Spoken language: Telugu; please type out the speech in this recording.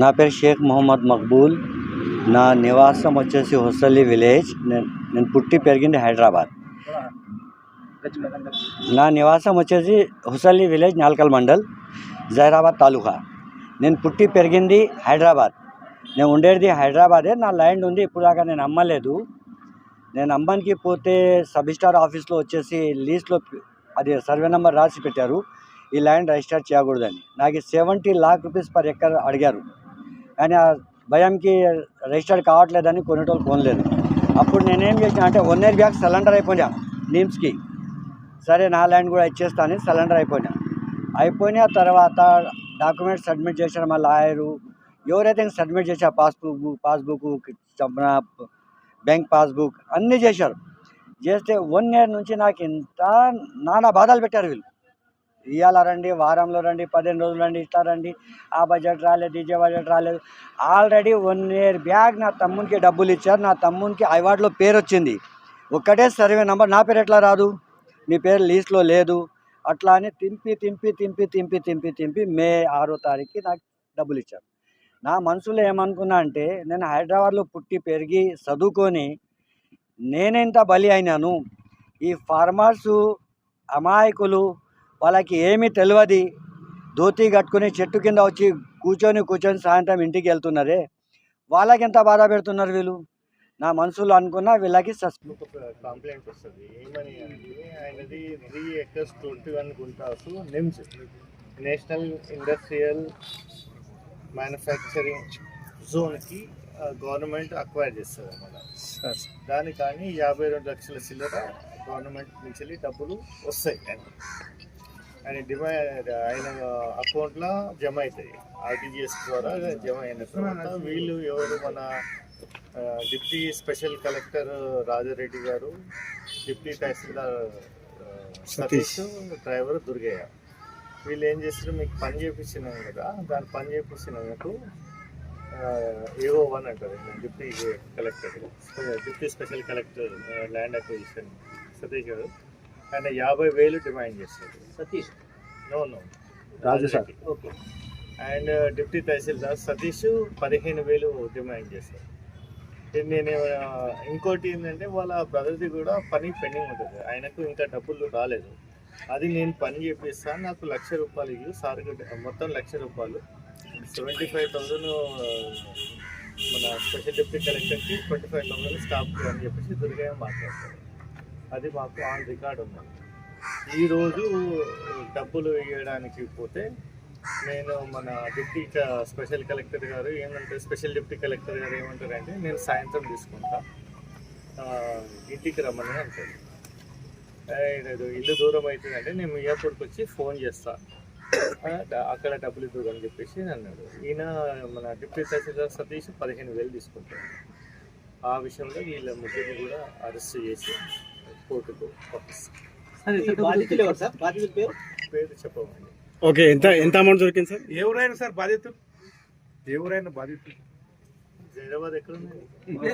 నా పేరు షేక్ మొహమ్మద్ మక్బూల్. నా నివాసం వచ్చేసి హుసలి విలేజ్. నేను నేను పుట్టి పెరిగింది హైదరాబాద్. నా నివాసం వచ్చేసి హుసల్లి విలేజ్ నాల్కల్ మండల్ జైరాబాద్ తాలూకా. నేను పుట్టి పెరిగింది హైదరాబాద్. నేను ఉండేది హైదరాబాదే. నా ల్యాండ్ ఉంది ఇప్పుడు దాకా నేను అమ్మలేదు. నేను అమ్మడానికి పోతే సబ్ స్టార్ ఆఫీస్లో వచ్చేసి లీస్ట్లో అది సర్వే నెంబర్ రాసి పెట్టారు. ఈ ల్యాండ్ రిజిస్టర్ చేయకూడదని. నాకు seventy lakh rupees per acre అడిగారు. కానీ ఆ భయంకి రిజిస్టర్ కావట్లేదని కొనేటోళ్ళు కొనలేదు. అప్పుడు నేనేం చేసిన అంటే వన్ ఇయర్ బ్యాక్ సిలిండర్ అయిపోయినా నీమ్స్కి సరే నా ల్యాండ్ కూడా ఇచ్చేస్తాను సిలిండర్ అయిపోయినా. అయిపోయిన తర్వాత డాక్యుమెంట్స్ సబ్మిట్ చేశారు మా లాయరు ఎవరైతే సబ్మిట్ చేశారు పాస్బుక్ పాస్బుక్ బ్యాంక్ పాస్బుక్ అన్నీ చేశారు. చేస్తే వన్ ఇయర్ నుంచి నాకు ఇంత నానా బాధలు పెట్టారు వీళ్ళు. ఇవాళ రండి వారంలో రండి పదిహేను రోజులు రండి ఇట్లా రండి. ఆ బడ్జెట్ రాలేదు డీజే బడ్జెట్ రాలేదు. ఆల్రెడీ వన్ ఇయర్ బ్యాగ్ నా తమ్మునికి డబ్బులు ఇచ్చారు. నా తమ్మునికి అవార్డులో పేరు వచ్చింది. ఒక్కటే సర్వే నెంబర్. నా పేరు ఎట్లా రాదు? మీ పేరు లీస్ట్లో లేదు. అట్లా అని తింపి తింపి తింపి తింపి తింపి తింపి మే ఆరో తారీఖుకి నాకు డబ్బులు ఇచ్చారు. నా మనసులో ఏమనుకున్నా అంటే నేను హైదరాబాద్లో పుట్టి పెరిగి చదువుకొని నేనెంత బలి అయినాను. ఈ ఫార్మర్సు అమాయకులు వాళ్ళకి ఏమీ తెలియదు ధోతి కట్టుకుని చెట్టు కింద వచ్చి కూర్చొని కూర్చొని సాయంత్రం ఇంటికి వెళ్తున్నారే. వాళ్ళకి ఎంత బాధ పెడుతున్నారు వీళ్ళు? నా మనసులో అనుకున్నా వీళ్ళకి కంప్లైంట్ వస్తుంది. ఏమని అంటే ఆయనది three acres twenty one guntas NIMZ national industrial manufacturing జోన్కి government acquire చేస్తుంది అన్నమాట దాని కానీ యాభై రెండు లక్షల చిల్లర గవర్నమెంట్ నుంచి డబ్బులు వస్తాయి ఆయన డిమాండ్ ఆయన అకౌంట్లో జమ అవుతాయి. ఆర్టీజీఎస్ ద్వారా జమ అయిన తర్వాత వీళ్ళు ఎవరు మన డిప్యూటీ స్పెషల్ కలెక్టర్ రాజారెడ్డి గారు డిప్యూటీ తహసీల్దార్ సతీష్ డ్రైవర్ దుర్గయ్య. వీళ్ళు ఏం చేస్తారు మీకు పని చేపించినాం కదా దాని పని చేపించినందుకు ఏఓ వన్ అంటారు. Deputy collector deputy special collector land acquisition Satish గారు. ఆయన యాభై వేలు డిమాండ్ చేస్తారు Satish? No no. Raju sir. Okay. And deputy tahsildar Satish పదిహేను వేలు డిమాండ్ చేశారు నేను ఇంకోటి ఏంటంటే వాళ్ళ బ్రదర్ది కూడా పని పెండింగ్ ఉంటుంది. ఆయనకు ఇంకా డబ్బులు రాలేదు. అది నేను పని చేపిస్తాను నాకు లక్ష రూపాయలు ఇల్లు సార్ మొత్తం లక్ష రూపాయలు. సెవెంటీ ఫైవ్ థౌజండ్ మన స్పెషల్ డిప్యూటీ కలెక్టర్కి ట్వంటీ ఫైవ్ థౌసండ్ స్టాఫ్కి అని చెప్పేసి దుర్గయ్య మాట్లాడతారు అది మాకు ఆన్ రికార్డ్ ఉంది ఈరోజు డబ్బులు వేయడానికి పోతే నేను మన డిప్యూటీ స్పెషల్ కలెక్టర్ గారు ఏమంటే స్పెషల్ డిప్యూటీ కలెక్టర్ గారు ఏమంటారంటే నేను సాయంత్రం తీసుకుంటా. ఇంటికి రమ్మని అంటారు. లేదు ఇల్లు దూరం అవుతుందంటే నేను మియాపూర్కి వచ్చి ఫోన్ చేస్తా. అక్కడ డబ్బులు ఇద్దరు అని చెప్పేసి అన్నాడు. ఈయన మన డిప్యూటీ తహసీల్దార్ సతీష్ పదిహేను వేలు తీసుకుంటాడు. ఆ విషయంలో వీళ్ళ ముగ్గురిని కూడా అరెస్ట్ చేసి ఓకే ఎంత ఎంత అమౌంట్ దొరికింది సార్? ఎవరైనా సార్ బాధితులు? ఎవరైనా బాధితులు? హైదరాబాద్ ఎక్కడ ఉంది?